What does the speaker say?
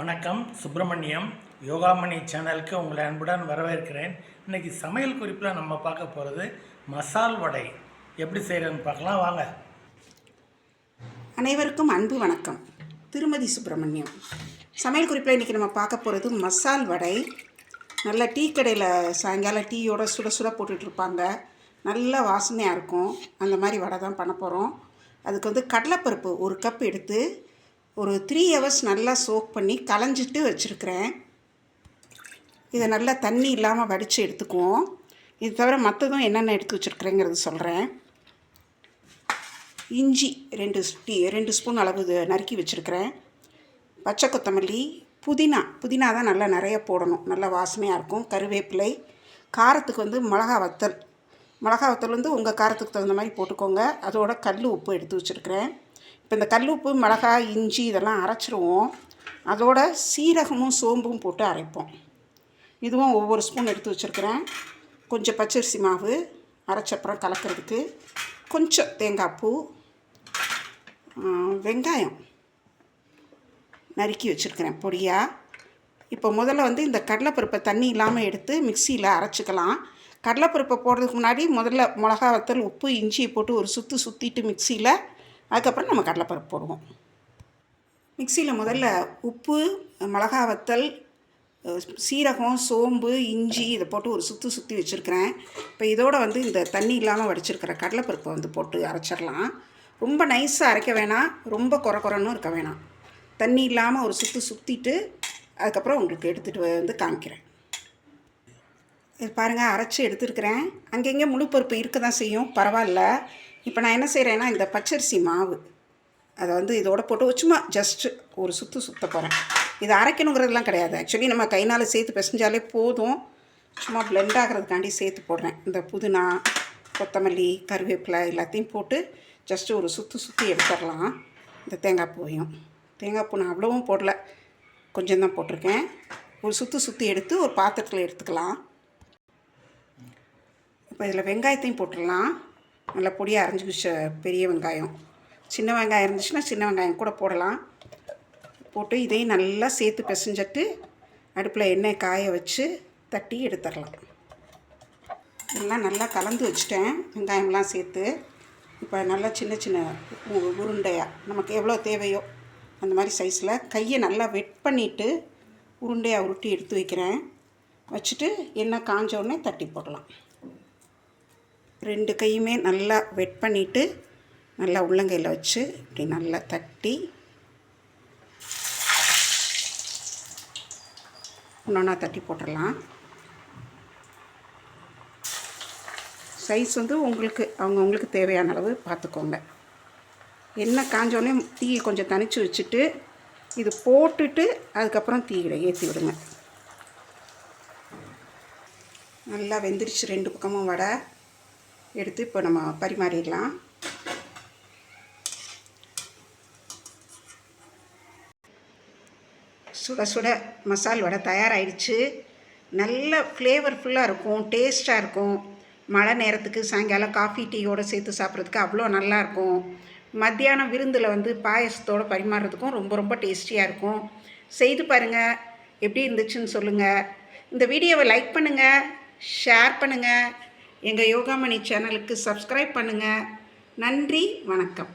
வணக்கம் சுப்பிரமணியம் யோகாமணி சேனலுக்கு உங்களை அன்புடன் வரவேற்கிறேன். இன்றைக்கி சமையல் குறிப்பில் நம்ம பார்க்க போகிறது மசால் வடை. எப்படி செய்கிறதுன்னு பார்க்கலாம் வாங்க. அனைவருக்கும் அன்பு வணக்கம். திருமதி சுப்பிரமணியம் சமையல் குறிப்பில் இன்றைக்கி நம்ம பார்க்க போகிறது மசால் வடை. நல்ல டீ கடையில் சாயங்காலம் டீயோட சுட சுட போட்டுட்ருப்பாங்க நல்ல வாசனையாக இருக்கும். அந்த மாதிரி வடை தான் பண்ண போகிறோம் அதுக்கு வந்து கடலைப்பருப்பு ஒரு கப் எடுத்து ஒரு த்ரீ ஹவர்ஸ் நல்லா சோக் பண்ணி களைஞ்சிட்டு வச்சுருக்கிறேன். இதை நல்லா தண்ணி இல்லாமல் வடித்து எடுத்துக்குவோம். இது தவிர மற்றதும் என்னென்ன எடுத்து வச்சுருக்குறேங்கிறது சொல்கிறேன் இஞ்சி ரெண்டு டீ ரெண்டு ஸ்பூன் அளவு இது நறுக்கி வச்சுருக்கிறேன். பச்சை கொத்தமல்லி புதினா புதினா தான் நல்லா நிறைய போடணும். நல்லா வாசனையாக இருக்கும். கருவேப்பிலை காரத்துக்கு வந்து மிளகா வத்தல். மிளகா வத்தல் வந்து உங்கள் காரத்துக்கு தகுந்த மாதிரி போட்டுக்கோங்க. அதோட கல் உப்பு எடுத்து வச்சுருக்கிறேன். இப்போ இந்த கல் உப்பு மிளகாய் இஞ்சி இதெல்லாம் அரைச்சிருவோம். அதோட சீரகமும் சோம்பும் போட்டு அரைப்போம். இதுவும் ஒவ்வொரு ஸ்பூன் எடுத்து வச்சுருக்கிறேன். கொஞ்சம் பச்சரிசி மாவு அரைச்சப்புறம் கலக்கிறதுக்கு கொஞ்சம் தேங்காய் பூ வெங்காயம் நறுக்கி வச்சுருக்கிறேன் பொடியாக இப்போ முதல்ல வந்து இந்த கடலைப்பருப்பை தண்ணி இல்லாமல் எடுத்து மிக்சியில் அரைச்சிக்கலாம். கடலைப்பருப்பை போடுறதுக்கு முன்னாடி முதல்ல மிளகா வத்தல் உப்பு இஞ்சியை போட்டு ஒரு சுற்று சுற்றிட்டு மிக்சியில் அதுக்கப்புறம் நம்ம கடலைப்பருப்பு போடுவோம். மிக்சியில் முதல்ல உப்பு மிளகா வத்தல் சீரகம் சோம்பு இஞ்சி இதை போட்டு ஒரு சுற்றி சுற்றி வச்சுருக்கிறேன். இப்போ இதோட வந்து இந்த தண்ணி இல்லாமல் வடிச்சிருக்கிற கடலைப்பருப்பை வந்து போட்டு அரைச்சிடலாம். ரொம்ப நைஸாக அரைக்க வேணாம். ரொம்ப குறை குறைன்னு இருக்க வேணாம். தண்ணி இல்லாமல் ஒரு சுற்று சுற்றிட்டு அதுக்கப்புறம் உங்களுக்கு எடுத்துகிட்டு வந்து காமிக்கிறேன். இது பாருங்கள் அரைச்சி எடுத்துருக்கிறேன். அங்கங்கே முழு பருப்பு இருக்க தான் செய்யும். பரவாயில்ல. இப்போ நான் என்ன செய்கிறேன்னா இந்த பச்சரிசி மாவு அதை வந்து இதோட போட்டு சும்மா ஜஸ்ட்டு ஒரு சுற்று சுத்த போகிறேன். இது அரைக்கணுங்கிறதுலாம் கிடையாது. ஆக்சுவலி நம்ம கைனால் சேர்த்து பிசைஞ்சாலே போதும். சும்மா பிளெண்ட் ஆகிறதுக்காண்டி சேர்த்து போடுறேன். இந்த புதினா கொத்தமல்லி கருவேப்பிலை எல்லாத்தையும் போட்டு ஜஸ்ட்டு ஒரு சுற்று சுற்றி எடுத்துடலாம். இந்த தேங்காய் பூவையும். தேங்காய் பூ நான் அவ்வளோவும் போடல. கொஞ்சம் தான் போட்டிருக்கேன். ஒரு சுற்று சுற்றி எடுத்து ஒரு பாத்திரத்தில் எடுத்துக்கலாம். இப்போ இதில் வெங்காயத்தையும் போட்டுடலாம். நல்லா பொடியாக அரைஞ்சி வச்ச பெரிய வெங்காயம். சின்ன வெங்காயம் இருந்துச்சுன்னா சின்ன வெங்காயம் கூட போடலாம். போட்டு இதையும் நல்லா சேர்த்து பிசைஞ்சிட்டு அடுப்பில் எண்ணெய் காய வச்சு தட்டி எடுத்துடலாம். எல்லாம் நல்லா கலந்து வச்சுட்டேன். வெங்காயம்லாம் சேர்த்து. இப்போ நல்லா சின்ன சின்ன உ- உருண்டையாக நமக்கு எவ்வளோ தேவையோ அந்த மாதிரி சைஸில் கையை நல்லா வெட் பண்ணிவிட்டு உருண்டையாக உருட்டி எடுத்து வைக்கிறேன். வச்சுட்டு எண்ணெய் காஞ்ச உடனே தட்டி போடலாம். ரெண்டு கையுமே நல்லா வெட் பண்ணிவிட்டு நல்லா உள்ளங்கையில் வச்சு இப்படி நல்லா தட்டி ஒன்றா தட்டி போட்டுடலாம். சைஸ் வந்து உங்களுக்கு அவங்கவுங்களுக்கு தேவையான அளவு பார்த்துக்கோங்க. எண்ணெய் காஞ்சோடனே தீயை கொஞ்சம் தனித்து வச்சுட்டு இது போட்டுட்டு அதுக்கப்புறம் தீயில ஏற்றி விடுங்க. நல்லா வெந்துருச்சு ரெண்டு பக்கமும் வடை. எடுத்து இப்போ நம்ம பரிமாறிடலாம். சுட சுட மசால் வடை தயாராகிடுச்சு நல்ல ஃப்ளேவர்ஃபுல்லாக இருக்கும் டேஸ்ட்டாக இருக்கும். மழை நேரத்துக்கு சாயங்காலம் காஃபி டீயோடு சேர்த்து சாப்பிட்றதுக்கு அவ்வளோ நல்லாயிருக்கும். மத்தியானம் விருந்தில் வந்து பாயசத்தோடு பரிமாறுறதுக்கும் ரொம்ப ரொம்ப டேஸ்டியாக இருக்கும். செய்து பாருங்கள் எப்படி இருந்துச்சுன்னு சொல்லுங்கள் இந்த வீடியோவை லைக் பண்ணுங்கள் ஷேர் பண்ணுங்கள் எங்கள் யோகாமணி சேனலுக்கு சப்ஸ்கிரைப் பண்ணுங்கள் நன்றி வணக்கம்.